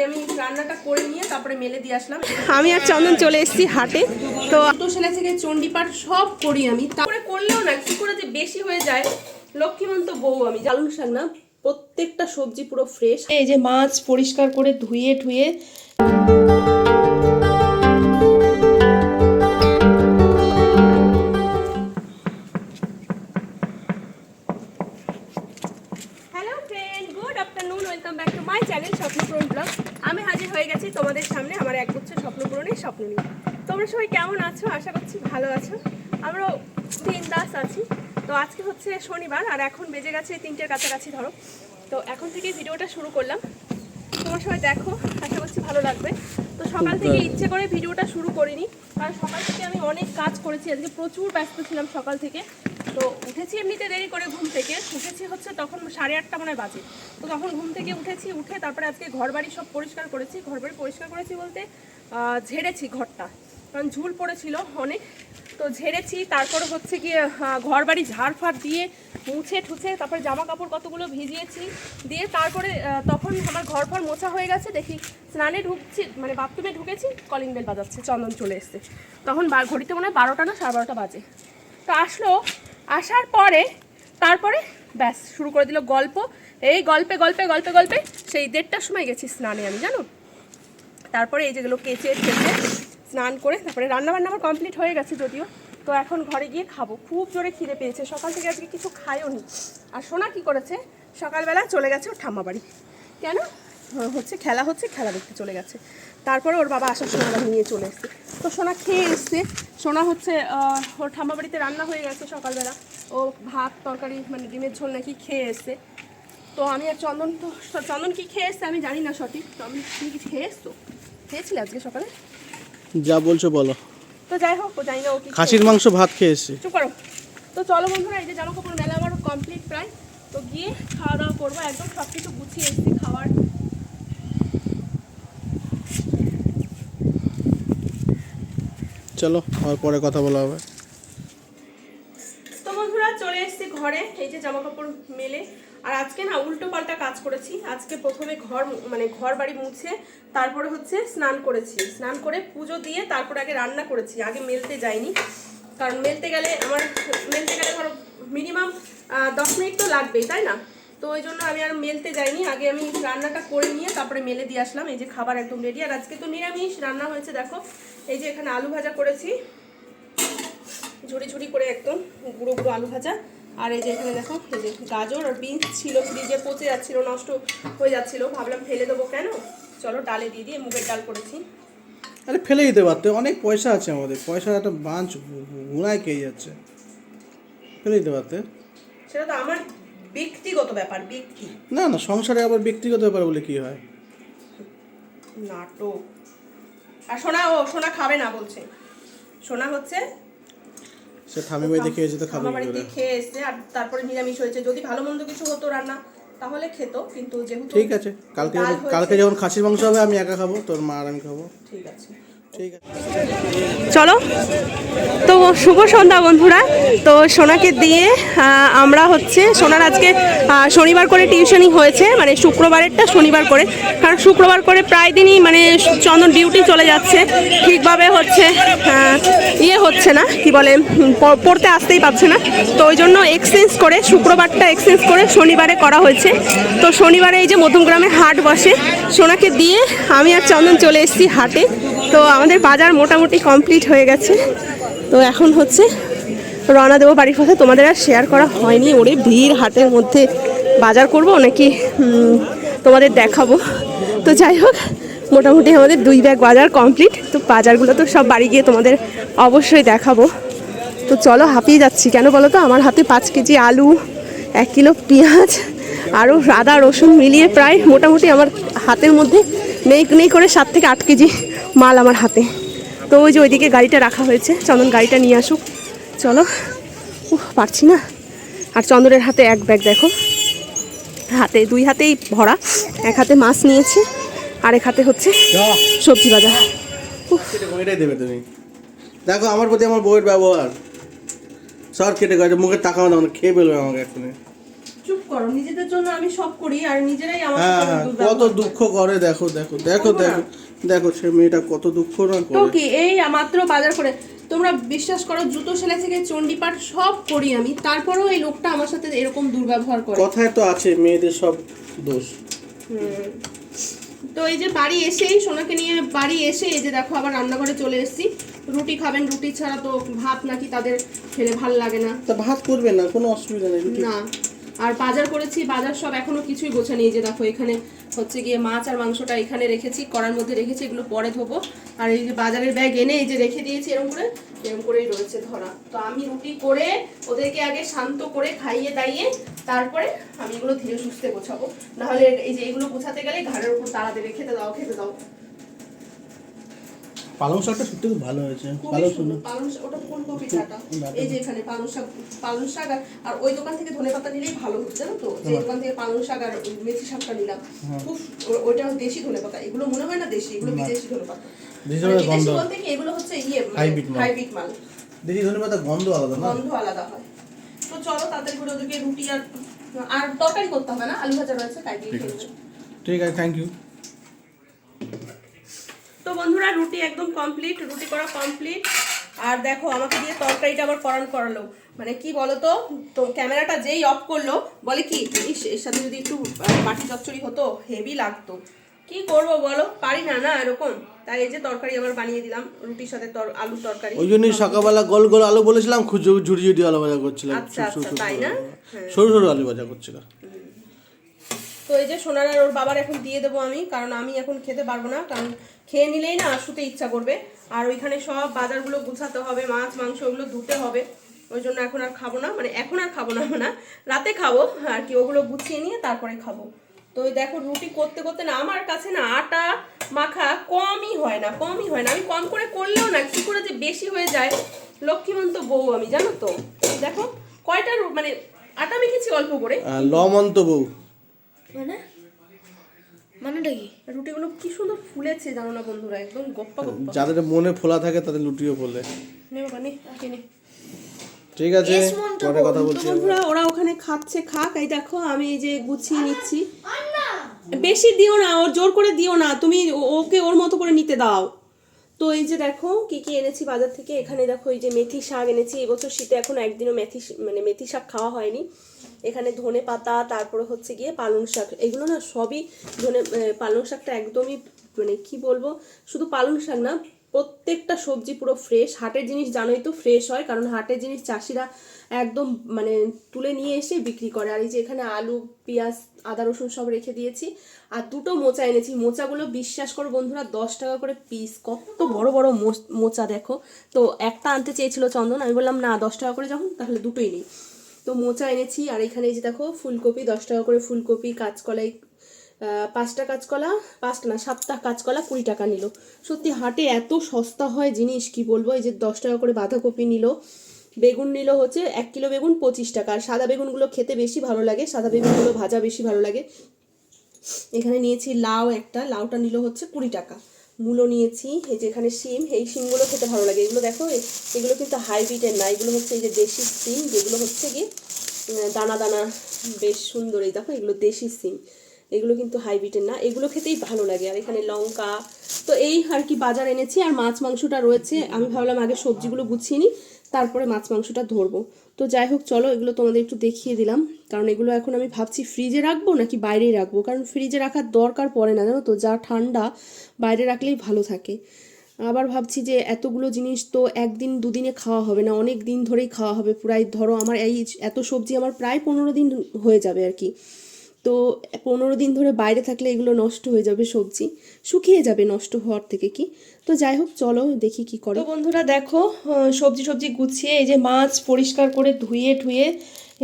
আগে আমি রান্নাটা করে নিয়ে তারপরে মেলে দিয়ে আসলাম। আমি আর চন্দন চলে এসেছি হাটে। তো তো সেলা থেকে চণ্ডীপাঠ সব করি আমি। তারপরে করলেও না কি করে যে বেশি হয়ে যায়? লক্ষ্মীমন্ত বউ আমি জালুন শাক না? প্রত্যেকটা সবজি পুরো ফ্রেশ এই যে মাছ পরিষ্কার করে ধুয়ে ধুয়ে হয়ে গেছি তোমাদের সামনে আমার এক গুচ্ছ স্বপ্নপূরণের স্বপ্ন নিয়ে। তোমরা সবাই কেমন আছো? আশা করছি ভালো আছো। আমরাও দাস আছি। তো আজকে হচ্ছে শনিবার আর এখন বেজে গেছে তিনটের কাছাকাছি ধরো। তো এখন থেকে ভিডিওটা শুরু করলাম। তোমার সবাই দেখো আশা করছি ভালো লাগবে। তো সকাল থেকে ইচ্ছে করে ভিডিওটা শুরু করিনি কারণ সকাল থেকে আমি অনেক কাজ করেছি। আজকে প্রচুর ব্যস্ত ছিলাম সকাল থেকে। তো উঠেছি এমনিতে দেরি করে ঘুম থেকে। উঠেছি হচ্ছে তখন সাড়ে আটটা মনে বাজে। তো তখন ঘুম থেকে উঠেছি, উঠে তারপরে আজকে ঘর বাড়ি সব পরিষ্কার করেছি। ঘর বাড়ি পরিষ্কার করেছি বলতে ঝেড়েছি ঘরটা। কারণ ঝুল পড়েছিল অনেক। তো ঝেড়েছি, তারপর হচ্ছে গিয়ে ঘর বাড়ি ঝাড় ফাড় দিয়ে মুছে ঠুছে তারপরে জামা কাপড় কতগুলো ভিজিয়েছি দিয়ে তারপরে তখন আমার ঘর ফর মোছা হয়ে গেছে। দেখি স্নানে ঢুকছি মানে বাথরুমে ঢুকেছি, কলিং বেল বাজাচ্ছে, চন্দন চলে এসছে। তখন ঘড়িতে মনে হয় বারোটা না সাড়ে বারোটা বাজে। তো আসলো আসার পরে, তারপরে ব্যাস, শুরু করে দিল গল্প। এই গল্পে গল্পে গল্পে গল্পে সেই দেড়টার সময় গেছি স্নানে আমি, জানো? তারপরে এই যেগুলো কেচে টেচে স্নান করে তারপরে রান্না বান্না আমার কমপ্লিট হয়ে গেছে যদিও। তো এখন ঘরে গিয়ে খাব। খুব জোরে খিদে পেয়েছে। সকাল থেকে আজকে কিছু খায়ও নি। আর সোনা কি করেছে? সকালবেলা চলে গেছে ওর ঠাম্মা বাড়ি। কেন? হচ্ছে, খেলা হচ্ছে, খেলা দেখতে চলে গেছে। তারপরে ওর বাবা আসার সময় নিয়ে চলে এসছে। তো সোনা খেয়ে এসছে। সোনা হচ্ছে ওর ঠাম্মা বাড়িতে রান্না হয়ে গেছে সকালবেলা। ও ভাত তরকারি মানে ডিমের ঝোল নাকি খেয়ে এসছে। তো আমি আর চন্দন তো চন্দন কি খেয়ে এসছে আমি জানি না সঠিক। তো আমি তুমি কি খেয়ে এসছো? খেয়েছিলে আজকে সকালে? যা বলছো বলো। তো যাই হোক ও জানি না ও কি খাসির মাংস ভাত খেয়ে এসছি। চুপ করো। তো চলো বন্ধুরা এই যে জামা কাপড় মেলা আমার কমপ্লিট প্রায়। তো গিয়ে খাওয়া দাওয়া করব একদম সব কিছু গুছিয়ে এসেছি খাওয়ার। চলো আর পরে কথা বলা হবে। তো বন্ধুরা চলে এসেছি ঘরে, এই যে জামা কাপড় মেলে। আর আজকে না উল্টো পাল্টা কাজ করেছি। আজকে প্রথমে ঘর মানে ঘর বাড়ি মুছে, তারপরে হচ্ছে স্নান করেছি। স্নান করে পুজো দিয়ে তারপরে আগে রান্না করেছি। আগে মেলতে যাইনি। কারণ মেলতে গেলে আমার মেলতে গেলে ধরো মিনিমাম দশ মিনিট তো লাগবেই, তাই না? তো ওই জন্য আমি আর মেলতে যাইনি। আগে আমি রান্নাটা করে নিয়ে তারপরে মেলে দিয়ে আসলাম। এই যে খাবার একদম রেডি আর আজকে তো নিরামিষ রান্না হয়েছে দেখো। এই যে এখানে আলু ভাজা করেছি। ঝুড়ি ঝুড়ি করে একদম গুঁড়ো গুঁড়ো আলু ভাজা। আর এই যে এখানে দেখো এই যে গাজর আর বিনস ছিল ফ্রিজে পচে যাচ্ছিল নষ্ট হয়ে যাচ্ছিল। ভাবলাম ফেলে দেবো কেন? চলো ডালে দিয়ে দিয়ে মুগের ডাল করেছি। আরে ফেলে দিতে পারতে। অনেক পয়সা আছে আমাদের। পয়সা একটা বাঞ্চ গুণায় খেয়ে যাচ্ছে। ফেলে দিতে পারতে। সেটা তো আমার ব্যক্তিগত ব্যাপার ব্যক্তি। না না সংসারে আবার ব্যক্তিগত ব্যাপার বলে কি হয়? নাটক। আর সোনা ও সোনা খাবে না বলছে। সোনা হচ্ছে সে ঠামি বাড়িতে খেয়েছে তো খাবে আমার বাড়িতে খেয়ে এসছে আর তারপরে নিরামিষ হয়েছে। যদি ভালো মন্দ কিছু হতো রান্না তাহলে খেত কিন্তু যেহেতু ঠিক আছে কালকে কালকে যখন খাসির মাংস হবে আমি একা খাব তোর মা আর আমি খাব। ঠিক আছে। চলো। তো শুভ সন্ধ্যা বন্ধুরা। তো সোনাকে দিয়ে আমরা হচ্ছে সোনার আজকে শনিবার করে টিউশনই হয়েছে মানে শুক্রবারেরটা শনিবার করে। কারণ শুক্রবার করে প্রায় দিনই মানে চন্দন ডিউটি চলে যাচ্ছে। ঠিকভাবে হচ্ছে ইয়ে হচ্ছে না, কি বলে পড়তে আসতেই পারছে না। তো ওই জন্য এক্সচেঞ্জ করে, শুক্রবারটা এক্সচেঞ্জ করে শনিবারে করা হয়েছে। তো শনিবারে এই যে মধ্যমগ্রামে হাট বসে, সোনাকে দিয়ে আমি আর চন্দন চলে এসেছি হাটে। তো আমাদের বাজার মোটামুটি কমপ্লিট হয়ে গেছে। তো এখন হচ্ছে রওনা দেবো বাড়ির পথে। তোমাদের আর শেয়ার করা হয়নি। ওরে ভিড় হাটের মধ্যে বাজার করব নাকি তোমাদের দেখাবো। তো যাই হোক, মোটামুটি আমাদের দুই ব্যাগ বাজার কমপ্লিট। তো বাজারগুলো তো সব বাড়ি গিয়ে তোমাদের অবশ্যই দেখাবো। তো চলো হাঁপিয়ে যাচ্ছি। কেন বলো তো? আমার হাতে পাঁচ কেজি আলু, এক কিলো পেঁয়াজ আরও আদা রসুন মিলিয়ে প্রায় মোটামুটি আমার হাতের মধ্যে নেই নেই করে সাত থেকে আট কেজি মাল আমার হাতে। তো ওই যে ওইদিকে গাড়িটা রাখা হয়েছে চন্দন গাড়িটা নিয়ে আসুক। চলো উহ পারছি না। আর চন্দনের হাতে এক ব্যাগ দেখো। হাতে দুই হাতেই ভরা। এক হাতে মাছ নিয়েছে আর এক হাতে হচ্ছে সবজি বাজার। এটাই দেবে তুমি। দেখো আমার প্রতি আমার বউয়ের ব্যবহার। সব কেটে গেছে মুখে তাকাও না খেয়ে ফেলবে আমাকে এক্ষুনি। চুপ করো নিজেদের জন্য আমি সব করি আর নিজেরাই আমার হ্যাঁ হ্যাঁ কত দুঃখ করে দেখো দেখো দেখো দেখো দেখো সে মেয়েটা কত দুঃখ না তো করে। কি এই মাত্র বাজার করে। তোমরা বিশ্বাস করো জুতো সেলাই থেকে চণ্ডীপাঠ সব করি আমি তারপরেও এই লোকটা আমার সাথে এরকম দুর্ব্যবহার করে। কথায় তো আছে মেয়েদের সব দোষ। তো এই যে বাড়ি এসেই সোনাকে নিয়ে বাড়ি এসে এই যে দেখো আবার রান্নাঘরে চলে এসেছি। রুটি খাবেন রুটি ছাড়া তো ভাত নাকি তাদের খেলে ভালো লাগে না। তা ভাত করবে না কোনো অসুবিধা নেই। না। আর বাজার করেছি, বাজার সব এখনও কিছুই গোছানি এই যে দেখো, এখানে হচ্ছে গিয়ে মাছ আর মাংসটা এখানে রেখেছি, কড়ার মধ্যে রেখেছি, এগুলো পরে ধোবো। আর এই যে বাজারের ব্যাগ এনে এই যে রেখে দিয়েছি এরকম করে এরকম করেই রয়েছে ধরা। তো আমি রুটি করে ওদেরকে আগে শান্ত করে খাইয়ে দাইয়ে তারপরে আমি এগুলো ধীরে সুস্থে গোছাবো। নাহলে এই যে এগুলো গোছাতে গেলে ঘাড়ের উপর তাড়া দেবে খেতে দাও খেতে দাও। পালং শাকটা সত্যি খুব ভালো হয়েছে। পালং শাক। ওটা ফুলকপি চাটা এই যে এখানে পালং শাক পালং শাক আর- ওই দোকান থেকে ধনে পাতা নিলেই ভালো হচ্ছে জানো তো? যে দোকান থেকে পালং শাক আর মেথি শাকটা নিলাম। খুব ও- ওইটা দেশি ধনে পাতা। এগুলো মনে হয় না দেশি? এগুলো বিদেশি ধনে পাতা। মানে ধনে বিদেশি বলতে কি এগুলো হচ্ছে ইয়ে। হাইব্রিড মাল। ধনে পাতা গন্ধ আলাদা না? গন্ধ আলাদা হয়। তো চলো তাড়াতাড়ি করে ওদেরকে রুটি আর আর তরকারি করতে হবে না? আলু ভাজা রয়েছে তাই দিয়ে ঠিক আছে। থ্যাংক ইউ তো বন্ধুরা রুটি একদম কমপ্লিট রুটি করা কমপ্লিট আর দেখো আমাকে দিয়ে তরকারিটা আবার করান করালো। মানে কি বলতো তো ক্যামেরাটা যেই অফ করল বলে কি এর সাথে যদি একটু বাটি চচ্চড়ি হতো হেভি লাগতো। কি করব বলো পারি না না এরকম। তাই এই যে তরকারি আবার বানিয়ে দিলাম রুটির সাথে তর আলুর তরকারি। ওই জন্যই সকালবেলা গোল গোল আলু বলেছিলাম খুঁজে ঝুড়ি ঝুড়ি আলু ভাজা করছিলাম। আচ্ছা, আচ্ছা, তাই না? সরু সরু আলু ভাজা করছিলাম। তো এই যে সোনার আর ওর বাবার এখন দিয়ে দেবো আমি, কারণ আমি এখন খেতে পারব না, কারণ খেয়ে নিলেই না শুতে ইচ্ছা করবে। আর ওইখানে সব বাজারগুলো গুছাতে হবে, মাছ, মাংস ওগুলো ধুতে হবে, ওই জন্য এখন আর খাব না মানে এখন আর খাব না না, রাতে খাব, আর কি, ওগুলো গুছিয়ে নিয়ে তারপরে খাব। তো ওই দেখো রুটি করতে করতে না, আমার কাছে না আটা মাখা কমই হয় না, কমই হয় না। আমি কম করে করলেও না, কি করে যে বেশি হয়ে যায়, লক্ষ্মীমন্ত বউ আমি, জানো তো? দেখো, কয়টা মানে আটা মেখেছি অল্প করে। লমন্ত বউ। মানে? মানেটা কি? রুটিগুলো কি সুন্দর ফুলেছে জানো না বন্ধুরা একদম গপ্পা গপ্পা। যাদের মনে ফোলা থাকে তাদের লুটিও ফোলে। নে বাবা নে খেয়ে ঠিক আছে পরে কথা বলছি বন্ধুরা ওরা ওখানে খাচ্ছে খাক। এই দেখো আমি এই যে গুছিয়ে নিচ্ছি। বেশি দিও না ওর জোর করে দিও না। তুমি ও- ওকে ওর মতো করে নিতে দাও। তো এই যে দেখো, কি কি এনেছি বাজার থেকে? এখানে দেখো এই যে মেথি শাক এনেছি। এবছর শীতে এখন একদিনও মেথি মানে মেথি শাক খাওয়া হয়নি। এখানে ধনে পাতা, তারপরে হচ্ছে গিয়ে পালং শাক। এগুলো না সবই ধনে পালং শাকটা একদমই মানে কি বলব? শুধু পালং শাক না প্রত্যেকটা সবজি পুরো ফ্রেশ হাটের জিনিস জানোই তো ফ্রেশ হয়, কারণ হাটের জিনিস চাষিরা একদম মানে তুলে নিয়ে এসে বিক্রি করে। আর এই যে এখানে আলু, পেঁয়াজ, আদা, রসুন সব রেখে দিয়েছি। আর দুটো মোচা এনেছি। মোচাগুলো বিশ্বাস করো বন্ধুরা, দশ টাকা করে পিস কত বড় বড় মোচ- দেখো। তো একটা আনতে চেয়েছিল চন্দন। আমি বললাম, না, দশ টাকা করে যখন, তাহলে দুটোই নেই। তো মোচা এনেছি। আর এখানে এই যে দেখো, ফুলকপি, দশ টাকা করে ফুলকপি, কাঁচকলাই পাঁচটা কাঁচকলা পাঁচটা না, সাতটা কাঁচকলা কুড়ি টাকা নিল। সত্যি হাটে এত সস্তা হয় জিনিস, কি বলব? এই যে দশ টাকা করে বাঁধাকপি নিল, বেগুন নিল হচ্ছে এক কিলো বেগুন পঁচিশ টাকা। আর সাদা বেগুনগুলো খেতে বেশি ভালো লাগে, সাদা বেগুনগুলো ভাজা বেশি ভালো লাগে। এখানে নিয়েছি লাউ একটা, লাউটা নিল হচ্ছে কুড়ি টাকা। মূলো নিয়েছি, এই যে এখানে শিম, এই শিমগুলো খেতে ভালো লাগে। এগুলো দেখো এগুলো কিন্তু হাইব্রিডের না, এগুলো হচ্ছে এই যে দেশি সিম যেগুলো হচ্ছে গিয়ে দানা দানা, বেশ সুন্দর। এই দেখো, এগুলো দেশি সিম এগুলো কিন্তু হাইব্রিডের না, এগুলো খেতেই ভালো লাগে। আর এখানে লঙ্কা, তো এই আর কি বাজার এনেছি। আর মাছ মাংসটা রয়েছে, আমি ভাবলাম আগে সবজিগুলো গুছিয়ে নিই, তারপরে মাছ মাংসটা ধরবো। তো যাই হোক, চলো এগুলো তোমাদের একটু দেখিয়ে দিলাম। কারণ এগুলো এখন আমি ভাবছি ফ্রিজে রাখব নাকি বাইরেই রাখব? কারণ ফ্রিজে রাখার দরকার পড়ে না, জানো তো? যা ঠান্ডা, বাইরে রাখলেই ভালো থাকে। আবার ভাবছি যে এতগুলো জিনিস তো একদিন দুদিনে খাওয়া হবে না, অনেক দিন ধরেই খাওয়া হবে। প্রায় ধরো, আমার এই এত সবজি আমার প্রায় পনেরো দিন হয়ে যাবে আর কি। তো পনেরো দিন ধরে বাইরে থাকলে এগুলো নষ্ট হয়ে যাবে সবজি। শুকিয়ে যাবে নষ্ট হওয়ার থেকে কি? তো যাই হোক, চলো দেখি কি করে। বন্ধুরা দেখো সবজি সবজি গুছিয়ে এই যে মাছ পরিষ্কার করে ধুয়ে ঠুয়ে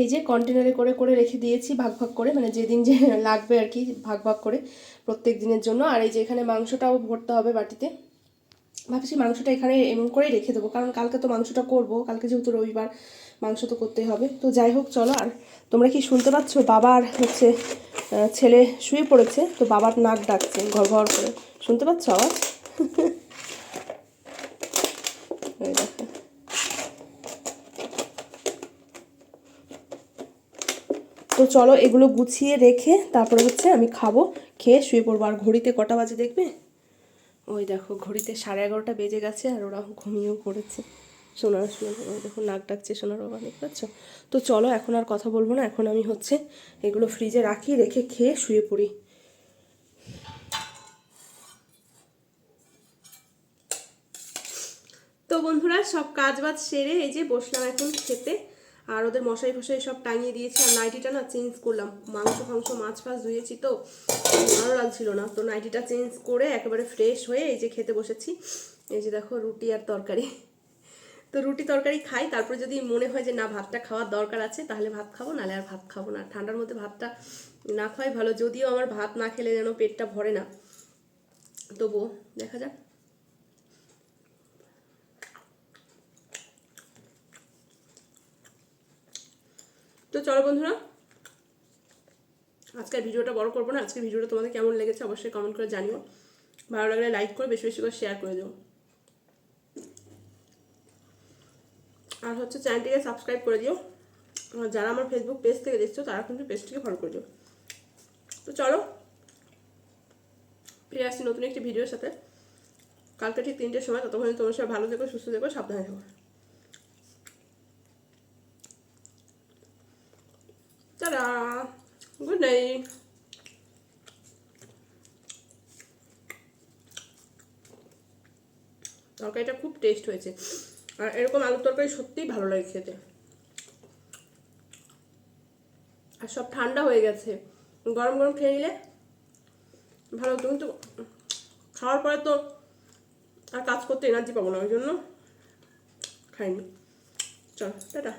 এই যে কন্টেনারে করে করে রেখে দিয়েছি ভাগ ভাগ করে মানে যেদিন যে লাগবে আর কি ভাগ ভাগ করে প্রত্যেক দিনের জন্য। আর এই যে এখানে মাংসটাও ভরতে হবে বাটিতে। ভাবছি মাংসটা এখানে এমন করেই রেখে দেবো, কারণ কালকে তো মাংসটা করব, কালকে যেহেতু রবিবার মাংস তো করতেই হবে। তো যাই হোক, চলো, আর তোমরা কি শুনতে পাচ্ছ? বাবার হচ্ছে ছেলে শুয়ে পড়েছে, তো বাবার নাক ডাকছে, ঘর ঘর করে। শুনতে পাচ্ছ আওয়াজ? তো চলো, এগুলো গুছিয়ে রেখে তারপরে হচ্ছে আমি খাব, খেয়ে শুয়ে পড়ব। আর ঘড়িতে কটা বাজে দেখবে? ওই দেখো, ঘড়িতে সাড়ে এগারোটা বেজে গেছে, আর ওরা ঘুমিয়েও পড়েছে। সোনার ওই দেখো নাক ডাকছে সোনার বাবা, দেখতে পাচ্ছ? তো চলো, এখন আর কথা বলব না, এখন আমি হচ্ছে এগুলো ফ্রিজে রাখি, রেখে খেয়ে শুয়ে পড়ি। তো বন্ধুরা, সব কাজ বাজ সেরে এই যে বসলাম এখন খেতে, আর ওদের মশাই ফশাই সব টাঙিয়ে দিয়েছি, আর নাইটিটা না চেঞ্জ করলাম। মাংস ফাংস, মাছ ফাছ ধুয়েছি তো, ভালো লাগছিল না। তো নাইটিটা চেঞ্জ করে একেবারে ফ্রেশ হয়ে এই যে খেতে বসেছি। এই যে দেখো, রুটি আর তরকারি। তো রুটি তরকারি খাই, তারপর যদি মনে হয় যে না, ভাতটা খাওয়ার দরকার আছে, তাহলে ভাত খাব নাহলে আর ভাত খাব না। ঠান্ডার মধ্যে ভাতটা না খাওয়াই ভালো। যদিও আমার ভাত না খেলে যেন পেটটা ভরে না। তবুও দেখা যাক। তো চলো বন্ধুরা, আজকের ভিডিওটা বড় করব না। আজকের ভিডিওটা তোমাদের কেমন লেগেছে অবশ্যই কমেন্ট করে জানিও। ভালো লাগলে লাইক করে, বেশি বেশি করে শেয়ার করে দিও। আর হচ্ছে চ্যানেলটিকে সাবস্ক্রাইব করে দিও। যারা আমার ফেসবুক পেজ থেকে দেখছ, তারা কিন্তু পেজটিকে ফলো করে দিও। তো চলো, ফিরে আসছি নতুন একটি ভিডিওর সাথে। কালকে ঠিক তিনটের সময়, ততক্ষণ তোমার সবাই ভালো থেকো, সুস্থ থেকো, সাবধানে থেকো। গুড নাইট তরকারিটা খুব টেস্ট হয়েছে। আর এরকম আলুর তরকারি সত্যিই ভালো লাগে খেতে। আর সব ঠান্ডা হয়ে গেছে। গরম গরম খেয়ে নিলে ভালো হতো। কিন্তু খাওয়ার পরে তো আর কাজ করতে এনার্জি পাবো না, ওই জন্য খাইনি। চল, টাটা।